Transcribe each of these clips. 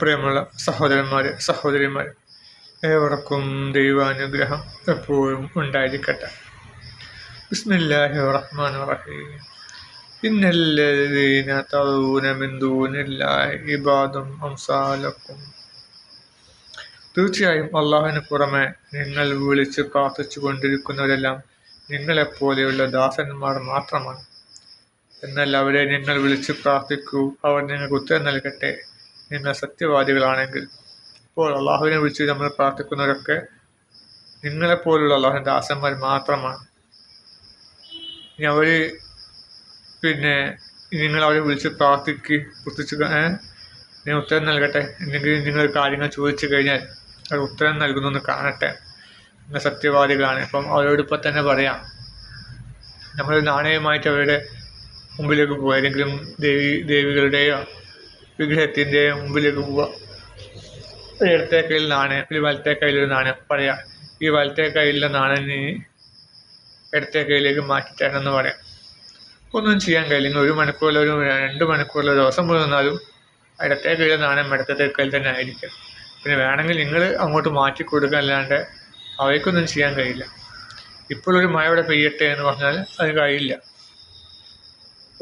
പ്രിയമുള്ള സഹോദരന്മാരെ സഹോദരിമാർ ഏവർക്കും ദൈവാനുഗ്രഹം എപ്പോഴും ഉണ്ടായിരിക്കട്ടെ. ബിസ്മില്ലാഹി റഹ്മാൻ റഹീം ഇന്നല്ലദീന തഊന മിൻ ദൂനില്ലാഹി ഇബാദും അംസാലക്കും. തീർച്ചയായും അള്ളാഹുവിന് പുറമെ നിങ്ങൾ വിളിച്ച് പ്രാർത്ഥിച്ചു കൊണ്ടിരിക്കുന്നവരെല്ലാം നിങ്ങളെപ്പോലെയുള്ള ദാസന്മാർ മാത്രമാണ്. എന്നാൽ അവരെ നിങ്ങൾ വിളിച്ച് പ്രാർത്ഥിക്കൂ അവർ നിങ്ങൾക്ക് ഉത്തരം നൽകട്ടെ. നിങ്ങൾ സത്യവാദികളാണെങ്കിൽ. ഇപ്പോൾ അള്ളാഹുവിനെ വിളിച്ച് നമ്മൾ പ്രാർത്ഥിക്കുന്നവരൊക്കെ നിങ്ങളെപ്പോലുള്ള അള്ളാഹുവിന്റെ ദാസന്മാർ മാത്രമാണ്. ഇനി അവർ പിന്നെ നിങ്ങൾ അവരെ വിളിച്ച് പ്രാർത്ഥിക്ക് പ്രാർത്ഥിച്ച് ഞാൻ ഉത്തരം നൽകട്ടെ. എന്തെങ്കിലും നിങ്ങൾ കാര്യങ്ങൾ ചോദിച്ചു കഴിഞ്ഞാൽ അവർ ഉത്തരം നൽകുന്നു കാണട്ടെ. നിങ്ങൾ സത്യവാദികളാണ്. അപ്പം അവരോട് ഇപ്പം തന്നെ പറയാം. നമ്മൾ നാണയമായിട്ട് അവരുടെ മുമ്പിലേക്ക് പോകുക ഏതെങ്കിലും ദേവി ദേവികളുടെയോ വിഗ്രഹത്തിന്റെയോ മുമ്പിലേക്ക് പോവുക. ഒരു ഇടത്തെ കയ്യിൽ നാണയം ഒരു വലത്തെ കയ്യിലൊരു നാണയം പറയാം. ഈ വലത്തെ കയ്യിലെ നാണയം ഇടത്തെ കയ്യിലേക്ക് മാറ്റിത്തരണം എന്ന് പറയാം. ഒന്നും ചെയ്യാൻ കഴിയില്ല. ഒരു മണിക്കൂറിലോ ഒരു രണ്ട് മണിക്കൂറിലോ ദിവസം പോയി നിന്നാലും ഇടത്തെ കയ്യിലെ നാണയം ഇടത്തെ കയ്യിൽ തന്നെ ആയിരിക്കും. പിന്നെ വേണമെങ്കിൽ നിങ്ങൾ അങ്ങോട്ട് മാറ്റി കൊടുക്കുക അല്ലാണ്ട് അവയ്ക്കൊന്നും ചെയ്യാൻ കഴിയില്ല. ഇപ്പോഴൊരു മഴ ഇവിടെ പെയ്യട്ടെ എന്ന് പറഞ്ഞാൽ അത് കഴിയില്ല.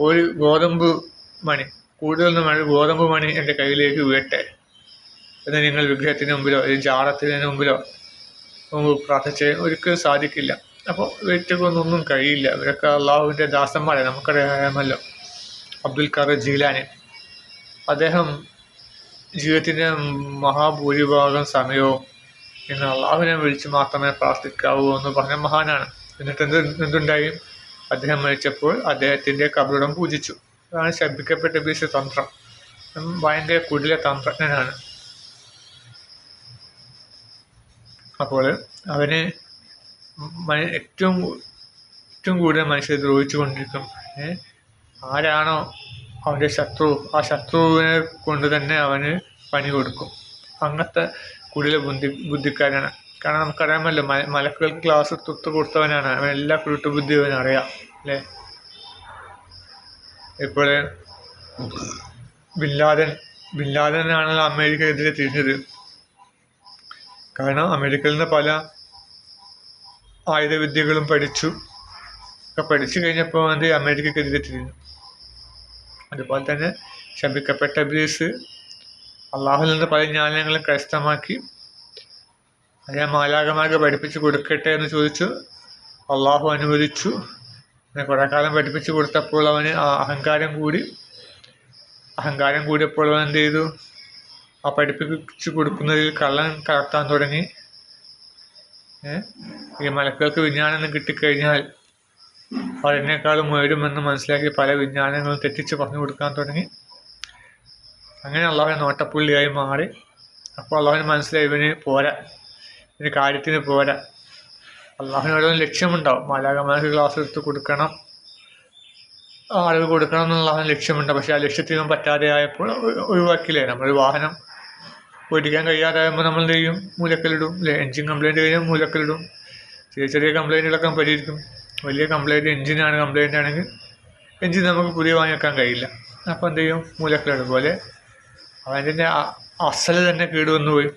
ഒരു ഗോതമ്പ് മണി. കൂടുതൽ നമ്മൾ ഗോതമ്പ് മണി എന്റെ കയ്യിലേക്ക് വീഴട്ടെ എന്ന് നിങ്ങൾ വിഗ്രഹത്തിന് മുമ്പിലോ അല്ലെങ്കിൽ ജാടത്തിന് മുമ്പിലോ മുമ്പ് പ്രാർത്ഥിച്ച് ഒരിക്കലും സാധിക്കില്ല. അപ്പോൾ വീട്ടിലൊന്നും കഴിയില്ല. ഇവരൊക്കെ അള്ളാഹുവിന്റെ ദാസന്മാരെ നമുക്കറിയാമല്ലോ. അബ്ദുൽ ഖാദർ ജീലാനി. അദ്ദേഹം ജീവിതത്തിന്റെ മഹാഭൂരിഭാഗം സമയവും ഇന്ന് അള്ളാഹുവിനെ വിളിച്ച് മാത്രമേ പ്രാർത്ഥിക്കാവൂ എന്ന് പറഞ്ഞ മഹാനാണ്. എന്നിട്ട് എന്ത് എന്തുണ്ടായി? അദ്ദേഹം മരിച്ചപ്പോൾ അദ്ദേഹത്തിന്റെ കബറിടം പൂജിച്ചു. അതാണ് ശബ്ദിക്കപ്പെട്ട ബീസ് തന്ത്രം. ഭയങ്കര കുടില തന്ത്രജ്ഞനാണ്. അപ്പോൾ അവന് ഏറ്റവും ഏറ്റവും കൂടുതൽ മനുഷ്യർ ദ്രോഹിച്ചു കൊണ്ടിരിക്കും ആരാണോ അവന്റെ ശത്രു ആ ശത്രുവിനെ കൊണ്ട് തന്നെ അവന് പണി കൊടുക്കും. അങ്ങനത്തെ കുടില ബുദ്ധി ബുദ്ധിക്കാരാണ്. കാരണം നമുക്കറിയാമല്ലോ മല മലക്കുകൾക്ക് ക്ലാസ് തൊത്ത് കൊടുത്തവനാണ്. അവൻ എല്ലാ കുരുട്ടുബുദ്ധി അവനറിയാം. അല്ലേ? ഇപ്പോൾ ബിൻലാദൻ ബിൻലാദനാണല്ലോ അമേരിക്കക്കെതിരെ തിരിഞ്ഞത്. കാരണം അമേരിക്കയിൽ നിന്ന് പല ആയുധവിദ്യകളും പഠിച്ചു. ഒക്കെ പഠിച്ചു കഴിഞ്ഞപ്പോൾ അത് അമേരിക്കക്കെതിരെ തിരിഞ്ഞു. അതുപോലെ തന്നെ ശപിക്കപ്പെട്ട ബ്രീസ് അള്ളാഹുൽ നിന്ന് പല ജ്ഞാനങ്ങളും കരസ്ഥമാക്കി അതിനെ മാലാകമാർക്ക് പഠിപ്പിച്ചു കൊടുക്കട്ടെ എന്ന് ചോദിച്ചു. അള്ളാഹു അനുവദിച്ചു. അങ്ങനെ കുറേ കാലം പഠിപ്പിച്ചു കൊടുത്തപ്പോൾ അവന് ആ അഹങ്കാരം കൂടി അഹങ്കാരം കൂടിയപ്പോൾ അവൻ എന്ത് ചെയ്തു? ആ പഠിപ്പിച്ചു കൊടുക്കുന്നതിൽ കള്ളൻ കലർത്താൻ തുടങ്ങി. ഈ മലക്കുകൾക്ക് വിജ്ഞാനം കിട്ടിക്കഴിഞ്ഞാൽ അവർ എന്നെക്കാളും ഉയരുമെന്ന് മനസ്സിലാക്കി പല വിജ്ഞാനങ്ങളും തെറ്റിച്ച് പറഞ്ഞു കൊടുക്കാൻ തുടങ്ങി. അങ്ങനെ അള്ളാഹുവിനെ നോട്ടപ്പുള്ളിയായി മാറി. അപ്പോൾ അള്ളാഹുവിന് മനസ്സിലായി ഇവന് പോരാ. ഇവന് കാര്യത്തിന് പോരാ. അള്ളാഹുവിന് ഓരോ ലക്ഷ്യമുണ്ടാവും. മാലാകമാർക്ക് ക്ലാസ് എടുത്ത് കൊടുക്കണം. ആളുകൾ കൊടുക്കണം എന്നുള്ള ലക്ഷ്യമുണ്ട് പക്ഷെ ആ ലക്ഷ്യത്തിനും പറ്റാതെ ആയപ്പോൾ ഒഴിവാക്കില്ലേ? നമ്മൾ വാഹനം ഓടിക്കാൻ കഴിയാതാകുമ്പോൾ നമ്മൾ എന്ത് ചെയ്യും? മൂലക്കലിടും അല്ലേ? എൻജിൻ കംപ്ലയിന്റ് കഴിഞ്ഞാൽ മൂലക്കലിടും ചെറിയ ചെറിയ കംപ്ലയിന്റുകളൊക്കെ പരിഹരിക്കും. വലിയ കംപ്ലയിന്റ് എൻജിനാണ് കംപ്ലയിന്റ് ആണെങ്കിൽ എൻജിൻ നമുക്ക് പുതിയ വാങ്ങി വെക്കാൻ കഴിയില്ല. അപ്പോൾ എന്ത് ചെയ്യും? മൂലക്കലിടും പോലെ അവന്റെ അസൽ തന്നെ കേടുവന്നു പോയി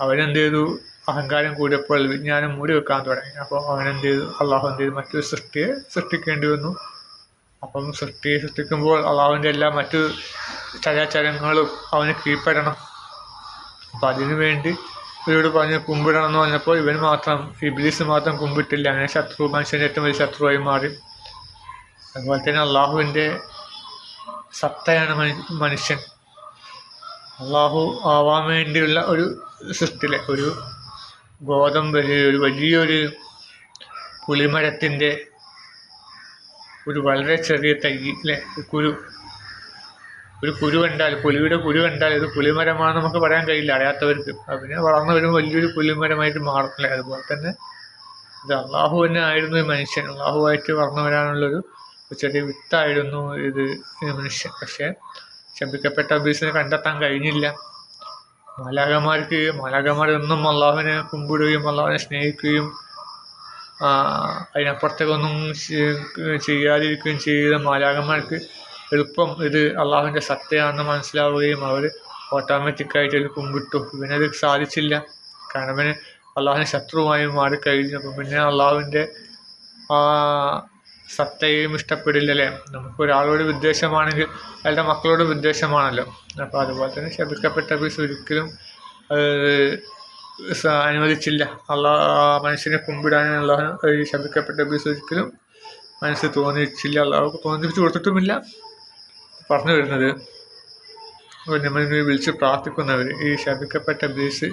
അവനെന്ത് ചെയ്തു? അഹങ്കാരം കൂടിയപ്പോൾ വിജ്ഞാനം മൂടി വെക്കാൻ തുടങ്ങി. അപ്പോൾ എന്ത് ചെയ്തു? അള്ളാഹു എന്ത് ചെയ്തു? മറ്റൊരു സൃഷ്ടിയെ സൃഷ്ടിക്കേണ്ടി വന്നു. അപ്പം സൃഷ്ടിയെ സൃഷ്ടിക്കുമ്പോൾ അള്ളാഹുവിന്റെ എല്ലാ മറ്റു ചരാചരങ്ങളും അവന് കീഴ്പ്പെടണം. അപ്പം അതിനു വേണ്ടി ഇവരോട് പറഞ്ഞ് കുമ്പിടണം എന്ന് പറഞ്ഞപ്പോൾ ഇവൻ മാത്രം ഇബ്ലീസ് മാത്രം കുമ്പിട്ടില്ല. അങ്ങനെ ശത്രു മനുഷ്യന്റെ ഏറ്റവും വലിയ ശത്രുവായി മാറി. അതുപോലെ തന്നെ അള്ളാഹുവിന്റെ സത്തയാണ് മനുഷ്യൻ. അള്ളാഹു ആവാൻ വേണ്ടിയുള്ള ഒരു സൃഷ്ടിലെ ഒരു ഗോതമ്പ് ഒരു വലിയൊരു പുളിമരത്തിന്റെ ഒരു വളരെ ചെറിയ തൈ കുരു. ഒരു കുരു കണ്ടാൽ പുലിയുടെ കുരു കണ്ടാൽ ഇത് പുലിമരമാണെന്ന് നമുക്ക് പറയാൻ കഴിയില്ല അറിയാത്തവർക്ക്. അതിനെ വളർന്നു വരും വലിയൊരു പുലിമരമായിട്ട് മാറുന്നില്ല അതുപോലെ തന്നെ ഇത് അള്ളാഹു തന്നെ ആയിരുന്നു ഈ മനുഷ്യൻ. അള്ളാഹുവായിട്ട് വളർന്നു വരാനുള്ളൊരു ചെറിയ വിത്തായിരുന്നു ഇത് മനുഷ്യൻ. പക്ഷേ ശപിക്കപ്പെട്ട ബീസിനെ കണ്ടെത്താൻ കഴിഞ്ഞില്ല. മാലാകന്മാർക്ക് മാലാകന്മാരൊന്നും അള്ളാഹുവിനെ കുമ്പിടുകയും അള്ളാഹുവിനെ സ്നേഹിക്കുകയും അതിനപ്പുറത്തേക്കൊന്നും ചെയ്യാതിരിക്കുകയും ചെയ്ത മാലാകന്മാർക്ക് എളുപ്പം ഇത് അള്ളാഹുവിന്റെ സത്യമാണെന്ന് മനസ്സിലാവുകയും അവർ ഓട്ടോമാറ്റിക്കായിട്ട് അതിൽ കുമ്പിട്ടു. ഇവനത് സാധിച്ചില്ല. കാരണം ഇവന് അള്ളാഹുവിന്റെ ശത്രുവായി മാറിക്കഴിഞ്ഞു. അപ്പം പിന്നെ അള്ളാഹുവിന്റെ ആ സത്തയും ഇഷ്ടപ്പെടില്ലല്ലേ? നമുക്ക് ഒരാളോട് വിദ്വേഷമാണെങ്കിൽ അയാളുടെ മക്കളോട് വിദ്വേഷമാണല്ലോ. അപ്പോൾ അതുപോലെ തന്നെ ശപിക്കപ്പെട്ട ബീസ് ഒരിക്കലും അനുവദിച്ചില്ല. അള്ളാ മനുഷ്യനെ കുമ്പിടാനുള്ള ഈ ശപിക്കപ്പെട്ട ബീസ് ഒരിക്കലും മനസ്സിൽ തോന്നിച്ചില്ല അള്ളാഹു തോന്നിപ്പിച്ച് കൊടുത്തിട്ടുമില്ല. പറഞ്ഞു വരുന്നത്. നമ്മൾ വിളിച്ച് പ്രാർത്ഥിക്കുന്നവർ ഈ ശപിക്കപ്പെട്ട ബീസ്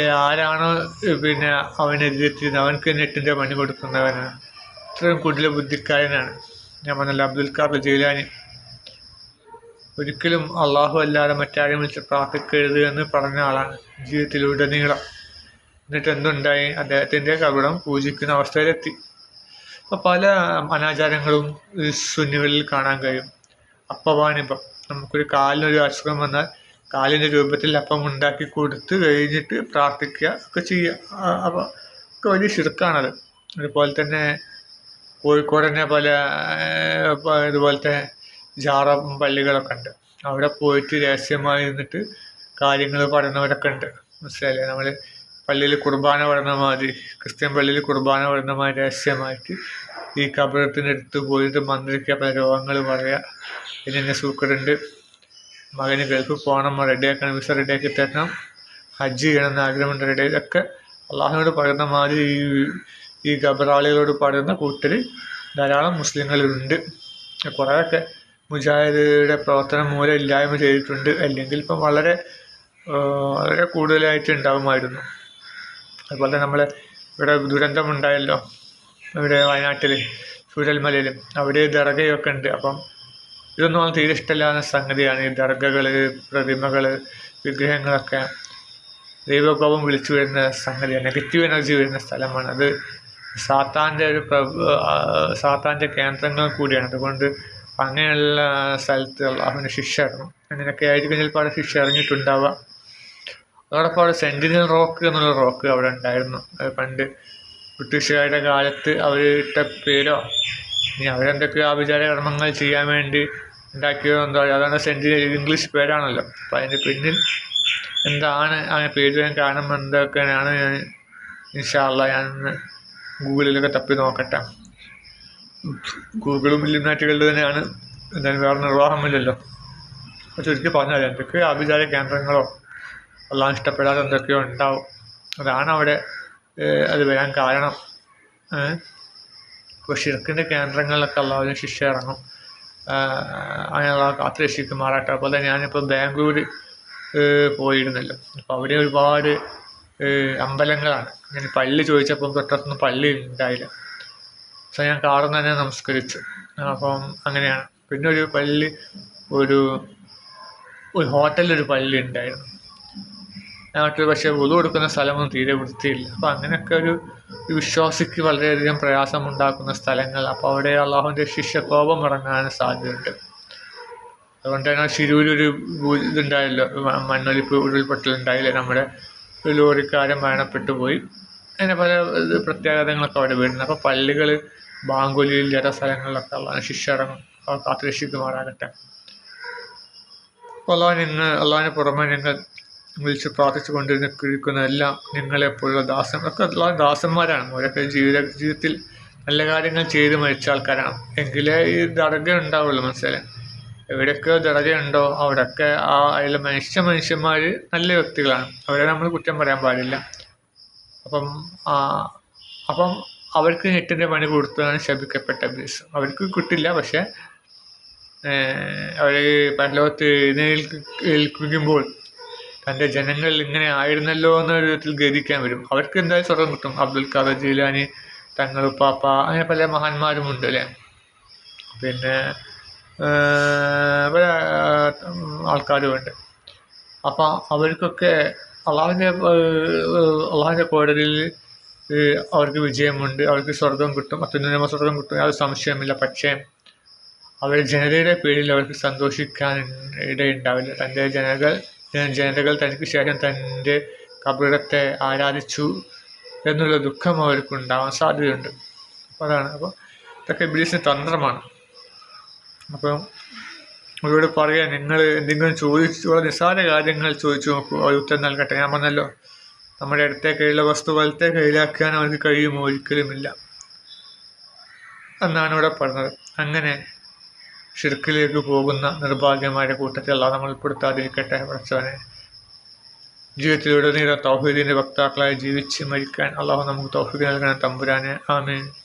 ആരാണോ പിന്നെ പിന്നെ അവനെതിരെത്തിയത് അവനക്ക് നെറ്റിന്റെ പണി കൊടുക്കുന്നവനാണ്. ഇത്രയും കുടില ബുദ്ധിക്കാരനാണ്. ഞാൻ പറഞ്ഞല്ലോ അബ്ദുൽ ഖാദർ ജയിലാനി. ഒരിക്കലും അള്ളാഹു അല്ലാതെ മറ്റാരെയും വിളിച്ച് പ്രാർത്ഥിക്കരുത് എന്ന് പറഞ്ഞ ആളാണ് ജീവിതത്തിലുടനീളം. എന്നിട്ട് എന്തുണ്ടായി? അദ്ദേഹത്തിന്റെ കവിടം പൂജിക്കുന്ന അവസ്ഥയിലെത്തി. അപ്പോൾ പല അനാചാരങ്ങളും സുന്നികളിൽ കാണാൻ കഴിയും. അപ്പവാണിപ്പം നമുക്കൊരു കാലിനൊരു അസുഖം വന്നാൽ കാലിന്റെ രൂപത്തിൽ അപ്പം ഉണ്ടാക്കി കൊടുത്ത് കഴിഞ്ഞിട്ട് പ്രാർത്ഥിക്കുക ഒക്കെ ചെയ്യുക. അപ്പം അപ്പോൾ ഒക്കെ വലിയ ശിർക്കാണത് അതുപോലെ തന്നെ കോഴിക്കോട് പല ഇതുപോലത്തെ ജാറ പള്ളികളൊക്കെ ഉണ്ട്. അവിടെ പോയിട്ട് രഹസ്യമായി നിന്നിട്ട് കാര്യങ്ങൾ പറയുന്നവരൊക്കെ ഉണ്ട്. മനസ്സിലായില്ലേ? നമ്മൾ പള്ളിയിൽ കുർബാന പറയുന്ന മാതിരി ക്രിസ്ത്യൻ പള്ളിയിൽ കുർബാന മാതിരി രഹസ്യമായിട്ട് ഈ കബറത്തിന്റെ അടുത്ത് പോയിട്ട് മന്ത്രിക്കുക പല രോഗങ്ങൾ പറയുക പിന്നെ സൂക്കറുണ്ട് മകന് ഗൾഫിൽ പോകണം റെഡിയാക്കണം വിസ റെഡിയാക്കി തരണം. ഹജ്ജ് ചെയ്യണം എന്ന് ആഗ്രഹമുണ്ട് റെഡി ഇതൊക്കെ അള്ളാഹിനോട് പറയുന്ന മാതിരി ഈ ഈ ഗബറാളികളോട് പറയുന്ന കൂട്ടർ ധാരാളം മുസ്ലിങ്ങളുണ്ട്. കുറേയൊക്കെ മുജാഹിദയുടെ പ്രവർത്തനം മൂലം ഇല്ലായ്മ ചെയ്തിട്ടുണ്ട്. അല്ലെങ്കിൽ ഇപ്പം വളരെ വളരെ കൂടുതലായിട്ട് ഉണ്ടാകുമായിരുന്നു അതുപോലെ തന്നെ നമ്മൾ ഇവിടെ ദുരന്തമുണ്ടായല്ലോ ഇവിടെ വയനാട്ടിൽ ചൂരൽമലയിൽ അവിടെ ദറകയൊക്കെ ഉണ്ട്. അപ്പം ഇതൊന്നും തീരെ ഇഷ്ടമില്ലാത്ത സംഗതിയാണ് ഈ ദർഗകൾ പ്രതിമകൾ വിഗ്രഹങ്ങളൊക്കെ. ദൈവകോപം വിളിച്ചു വരുന്ന സംഗതിയാണ് നെഗറ്റീവ് എനർജി വരുന്ന സ്ഥലമാണ്. അത് സാത്താന്റെ ഒരു സാത്താന്റെ കേന്ദ്രങ്ങൾ കൂടിയാണ്. അതുകൊണ്ട് അങ്ങനെയുള്ള സ്ഥലത്ത് അവന് ശിക്ഷ ഇറങ്ങും അങ്ങനെയൊക്കെ ആയിരിക്കും ചിലപ്പോൾ അവിടെ ശിക്ഷ ഇറങ്ങിയിട്ടുണ്ടാവുക. അതോടൊപ്പം അവിടെ സെന്റിനൽ റോക്ക് എന്നുള്ള റോക്ക് അവിടെ ഉണ്ടായിരുന്നു. പണ്ട് ബ്രിട്ടീഷുകാരുടെ കാലത്ത് അവർ ഇട്ട പേരോ ഇനി അവരെന്തൊക്കെയോ ആഭിചാര കർമ്മങ്ങൾ ചെയ്യാൻ വേണ്ടി ഉണ്ടാക്കിയോ എന്തോ അതാണ് സെന്റിന് ഇംഗ്ലീഷ് പേരാണല്ലോ. അപ്പം അതിന്റെ പിന്നിൽ എന്താണ് അങ്ങനെ പേര് വരാൻ കാരണം എന്തൊക്കെയാണ് ഞാൻ ഇൻഷാല്ല ഞാനൊന്ന് ഗൂഗിളിലൊക്കെ തപ്പി നോക്കട്ടെ. ഗൂഗിളും ഇല്ലുമിനാറ്റുകളുടെ തന്നെയാണ്. എന്തായാലും വേറെ നിർവാഹമില്ലല്ലോ. അപ്പോൾ ചുരുക്കി പറഞ്ഞാൽ എന്തൊക്കെയോ ആഭിചാര കേന്ദ്രങ്ങളോ എല്ലാം ഇഷ്ടപ്പെടാതെ എന്തൊക്കെയോ ഉണ്ടാവും. അതാണ് അവിടെ അത് വരാൻ കാരണം. അപ്പോൾ ഷിർക്കിന്റെ കേന്ദ്രങ്ങളിലൊക്കെ അള്ളാഹുവിന് ശിക്ഷ ഇറങ്ങും. അങ്ങനെയുള്ള കാത്തു രക്ഷിക്കുമാറാട്ടെ അതുപോലെ ഞാനിപ്പോൾ ബാംഗ്ലൂർ പോയിരുന്നല്ലോ. അപ്പോൾ അവിടെ ഒരുപാട് അമ്പലങ്ങളാണ്. ഞാൻ പള്ളി ചോദിച്ചപ്പോൾ തൊട്ടടുത്തൊന്നും പള്ളി ഉണ്ടായില്ല. സോ ഞാൻ കാറുന്ന് തന്നെ നമസ്കരിച്ചു. അപ്പം അങ്ങനെയാണ്. പിന്നെ ഒരു പള്ളി ഒരു ഒരു ഹോട്ടലിൽ ഒരു പള്ളി ഉണ്ടായിരുന്നു. നാട്ടിൽ പക്ഷേ ഉതു കൊടുക്കുന്ന സ്ഥലമൊന്നും തീരെ വൃത്തിയില്ല. അപ്പോൾ അങ്ങനെയൊക്കെ ഒരു വിശ്വാസിക്ക് വളരെയധികം പ്രയാസമുണ്ടാക്കുന്ന സ്ഥലങ്ങൾ. അപ്പോൾ അവിടെ അള്ളാഹുവിന്റെ ശിഷ്യകോപം കോപം ഇറങ്ങാൻ സാധ്യതയുണ്ട്. അതുകൊണ്ട് തന്നെ ശിരൂരൊരു ഇതുണ്ടായല്ലോ മണ്ണൊലിപ്പ് ഉരുൾപൊട്ടലുണ്ടായില്ലേ നമ്മുടെ ലോറിക്കാരൻ മരണപ്പെട്ടു പോയി. അങ്ങനെ പല പ്രത്യാഘാതങ്ങളൊക്കെ അവിടെ വരുന്നത് അപ്പോൾ പള്ളികൾ ബാങ്കുലിയില്ലാത്ത സ്ഥലങ്ങളിലൊക്കെ ഉള്ള ശിക്ഷ ഇറങ്ങും കാത്തുരക്ഷിക്കുമാറാകട്ടെ. കാത്തു രക്ഷിക്കുമാറാകട്ടെ അപ്പോൾ അള്ളാഹ് ഇന്ന് അള്ളാഹിന് പുറമെ നിങ്ങൾ വിളിച്ച് പ്രാർത്ഥിച്ചു കൊണ്ടിരിക്കുന്ന എല്ലാം നിങ്ങളെപ്പോലുള്ള ദാസൻ ഒക്കെ അള്ളാഹ് ദാസന്മാരാണ്. അവരൊക്കെ ജീവിത ജീവിതത്തിൽ നല്ല കാര്യങ്ങൾ ചെയ്ത് മരിച്ച ആൾക്കാരാണ്. എങ്കിലേ ഈ ദടക ഉണ്ടാവുള്ളൂ മനസ്സിലായി എവിടെയൊക്കെ ദടകയുണ്ടോ അവിടെയൊക്കെ ആ അതിലെ മനുഷ്യ മനുഷ്യന്മാർ നല്ല വ്യക്തികളാണ്. അവരെ നമ്മൾ കുറ്റം പറയാൻ പാടില്ല. അപ്പം അപ്പം അവർക്ക് നെറ്റിന്റെ പണി കൊടുത്തതാണ് ശപിക്കപ്പെട്ട ബീസ് അവർക്ക് കിട്ടില്ല പക്ഷേ അവർ പരലോകത്ത് എഴുന്നേൽക്കുമ്പോൾ തന്റെ ജനങ്ങൾ ഇങ്ങനെ ആയിരുന്നല്ലോ എന്ന വിധത്തിൽ ഗതിക്കാൻ വരും. അവർക്ക് എന്തായാലും സ്വർഗം കിട്ടും. അബ്ദുൽ ഖാദർ ജീലാനി തങ്ങൾ പാപ്പ അങ്ങനെ പല മഹാന്മാരുമുണ്ട് അല്ലേ? പിന്നെ പല ആൾക്കാരുമുണ്ട് അപ്പം അവർക്കൊക്കെ അള്ളാഹുവിന്റെ അള്ളാഹുവിന്റെ കോടതിയിൽ അവർക്ക് വിജയമുണ്ട്. അവർക്ക് സ്വർഗം കിട്ടും. അത്യുന്നതമായ സ്വർഗം കിട്ടും. യാതൊരു സംശയമില്ല പക്ഷേ അവർ ജനതയുടെ പേരിൽ അവർക്ക് സന്തോഷിക്കാൻ ഇടയുണ്ടാവില്ല. തന്റെ ജനകൾ ജനതകൾ തനിക്ക് ശേഷം തന്റെ കബറിടത്തെ ആരാധിച്ചു എന്നുള്ള ദുഃഖം അവർക്ക് ഉണ്ടാവാൻ സാധ്യതയുണ്ട്. അപ്പോൾ അതാണ്. അപ്പോൾ ഇതൊക്കെ ഇബ്ലീസിന്റെ തന്ത്രമാണ്. അപ്പം അവരോട് പറയാൻ നിങ്ങൾ എന്തെങ്കിലും ചോദിച്ചു നിസ്സാര കാര്യങ്ങൾ ചോദിച്ചു നോക്കൂ. അവർ ഉത്തരം നൽകട്ടെ. ഞാൻ പറഞ്ഞല്ലോ നമ്മുടെ അടുത്ത കയ്യിലുള്ള വസ്തു വലത്തെ കയ്യിലാക്കാൻ അവർക്ക് കഴിയുമോ? ഒരിക്കലുമില്ല. എന്നാണ് ഇവിടെ പറഞ്ഞത്. അങ്ങനെ ഷിർക്കിലേക്ക് പോകുന്ന നിർഭാഗ്യമായ കൂട്ടത്തിൽ അല്ലാതെ നമ്മൾ ഉൾപ്പെടുത്താതിരിക്കട്ടെ പഠിച്ചവനെ. ജീവിതത്തിലുടനീളം തൗഹീദിന്റെ വക്താക്കളായി ജീവിച്ച് മരിക്കാൻ അള്ളാഹു നമുക്ക് തൗഹീദ് നൽകണം തമ്പുരാനെ. ആമീൻ.